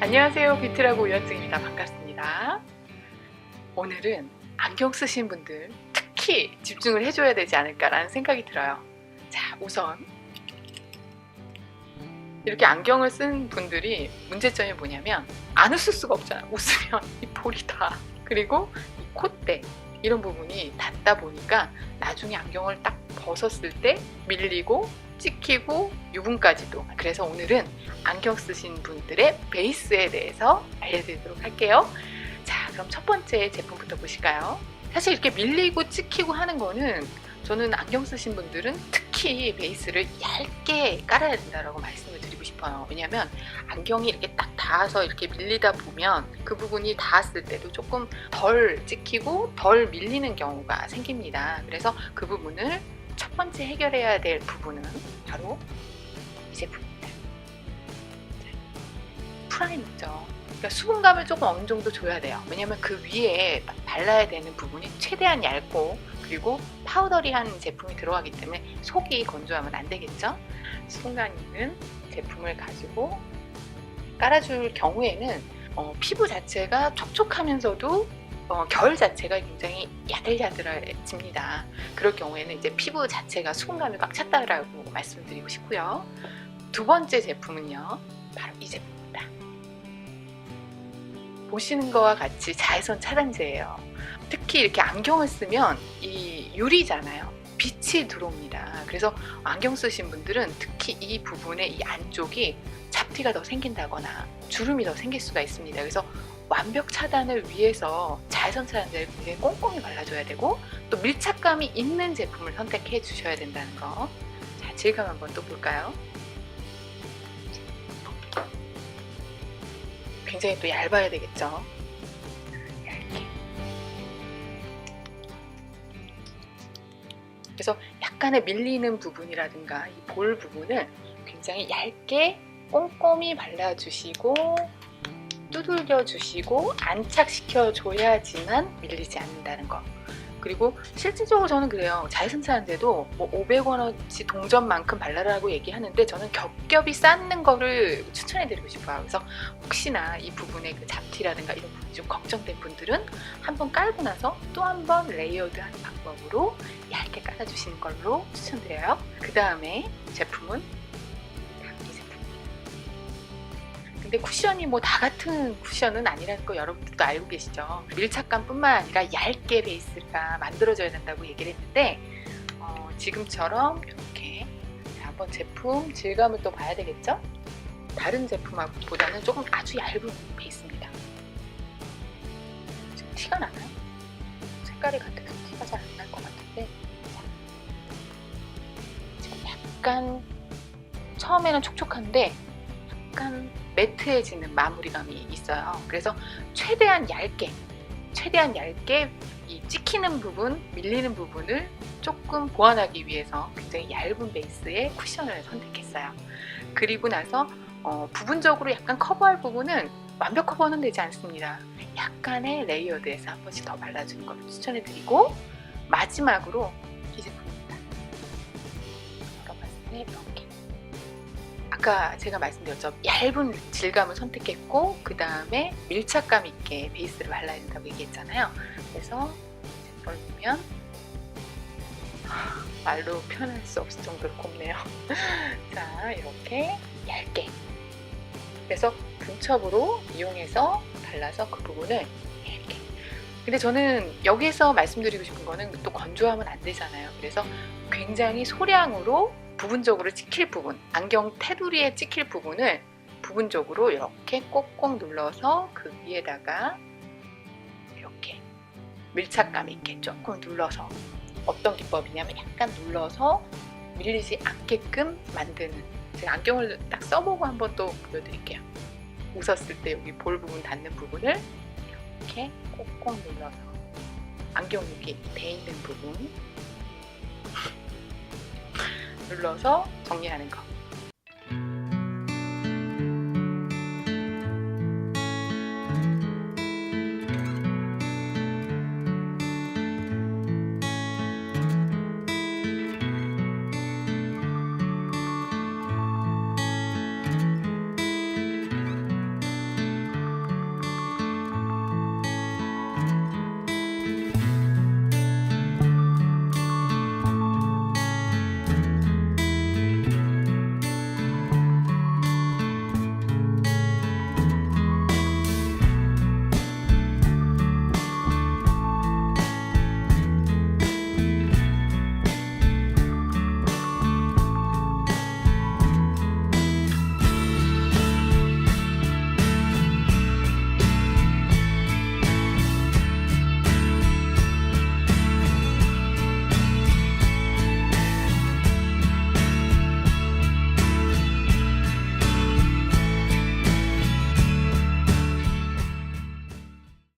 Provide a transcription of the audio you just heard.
안녕하세요. 비트라고 우연증입니다. 반갑습니다. 오늘은 안경 쓰신 분들 특히 집중을 해줘야 되지 않을까라는 생각이 들어요. 자, 우선 이렇게 안경을 쓴 분들이 문제점이 뭐냐면 안 웃을 수가 없잖아요. 웃으면 이 볼이 다 그리고 이 콧대 이런 부분이 닿다 보니까 나중에 안경을 딱 벗었을 때 밀리고 찍히고 유분까지도 그래서 오늘은 안경 쓰신 분들의 베이스에 대해서 알려드리도록 할게요. 자, 그럼 첫 번째 제품부터 보실까요? 사실 이렇게 밀리고 찍히고 하는 거는 저는 안경 쓰신 분들은 특히 베이스를 얇게 깔아야 된다고 말씀을 드리고 싶어요. 왜냐하면 안경이 이렇게 딱 닿아서 이렇게 밀리다 보면 그 부분이 닿았을 때도 조금 덜 찍히고 덜 밀리는 경우가 생깁니다. 그래서 그 부분을 첫 번째 해결해야 될 부분은 바로 이 제품입니다. 프라이머죠. 그러니까 수분감을 조금 어느 정도 줘야 돼요. 왜냐면 그 위에 발라야 되는 부분이 최대한 얇고 그리고 파우더리한 제품이 들어가기 때문에 속이 건조하면 안 되겠죠. 수분감 있는 제품을 가지고 깔아줄 경우에는 어, 피부 자체가 촉촉하면서도 어, 결 자체가 굉장히 야들야들해집니다. 그럴 경우에는 이제 피부 자체가 수분감이 꽉 찼다라고 말씀드리고 싶고요. 두 번째 제품은요, 바로 이 제품입니다. 보시는 거와 같이 자외선 차단제예요. 특히 이렇게 안경을 쓰면 이 유리잖아요. 빛이 들어옵니다. 그래서 안경 쓰신 분들은 특히 이 부분의 이 안쪽이 잡티가 더 생긴다거나 주름이 더 생길 수가 있습니다. 그래서 완벽 차단을 위해서 자외선 차단제를 굉장히 꼼꼼히 발라줘야 되고 또 밀착감이 있는 제품을 선택해 주셔야 된다는 거. 자, 질감 한번 또 볼까요? 굉장히 또 얇아야 되겠죠. 얇게. 그래서 약간의 밀리는 부분이라든가 이 볼 부분을 굉장히 얇게 꼼꼼히 발라주시고 두들겨 주시고 안착시켜 줘야지만 밀리지 않는다는 거. 그리고 실질적으로 저는 그래요. 자외선 차단제도 뭐 500원어치 동전만큼 발라라고 얘기하는데 저는 겹겹이 쌓는 거를 추천해드리고 싶어요. 그래서 혹시나 이 부분에 그 잡티라든가 이런 부분이 좀 걱정된 분들은 한번 깔고 나서 또 한 번 레이어드하는 방법으로 얇게 깔아주시는 걸로 추천드려요. 그 다음에 제품은 근데 쿠션이 뭐 다 같은 쿠션은 아니라는 거 여러분들도 알고 계시죠? 밀착감뿐만 아니라 얇게 베이스가 만들어져야 된다고 얘기를 했는데 어, 지금처럼 이렇게 자, 한번 제품 질감을 또 봐야 되겠죠? 다른 제품보다는 조금 아주 얇은 베이스입니다. 지금 티가 나나요? 색깔이 같아서 티가 잘 안 날 것 같은데 자, 지금 약간 처음에는 촉촉한데 약간 매트해지는 마무리감이 있어요. 그래서 최대한 얇게, 최대한 얇게 이 찍히는 부분, 밀리는 부분을 조금 보완하기 위해서 굉장히 얇은 베이스의 쿠션을 선택했어요. 그리고 나서 어, 부분적으로 약간 커버할 부분은 완벽 커버는 되지 않습니다. 약간의 레이어드에서 한 번씩 더 발라주는 걸 추천해드리고 마지막으로 이 제품입니다. 아까 봤을 때 이렇게 아까 제가 말씀드렸죠. 얇은 질감을 선택했고 그 다음에 밀착감 있게 베이스를 발라야 된다고 얘기했잖아요. 그래서 제품을 보면 하, 말로 표현할 수 없을 정도로 곱네요. 자 이렇게 얇게 그래서 분첩으로 이용해서 발라서 그 부분을 얇게 근데 저는 여기서 말씀드리고 싶은 거는 또 건조하면 안 되잖아요. 그래서 굉장히 소량으로 부분적으로 찍힐 부분, 안경 테두리에 찍힐 부분을 부분적으로 이렇게 꼭꼭 눌러서 그 위에다가 이렇게 밀착감 있게 조금 눌러서 어떤 기법이냐면 약간 눌러서 밀리지 않게끔 만드는 제가 안경을 딱 써보고 한번 또 보여드릴게요. 웃었을 때 여기 볼 부분 닿는 부분을 이렇게 꼭꼭 눌러서 안경 여기 돼 있는 부분 눌러서 정리하는 거.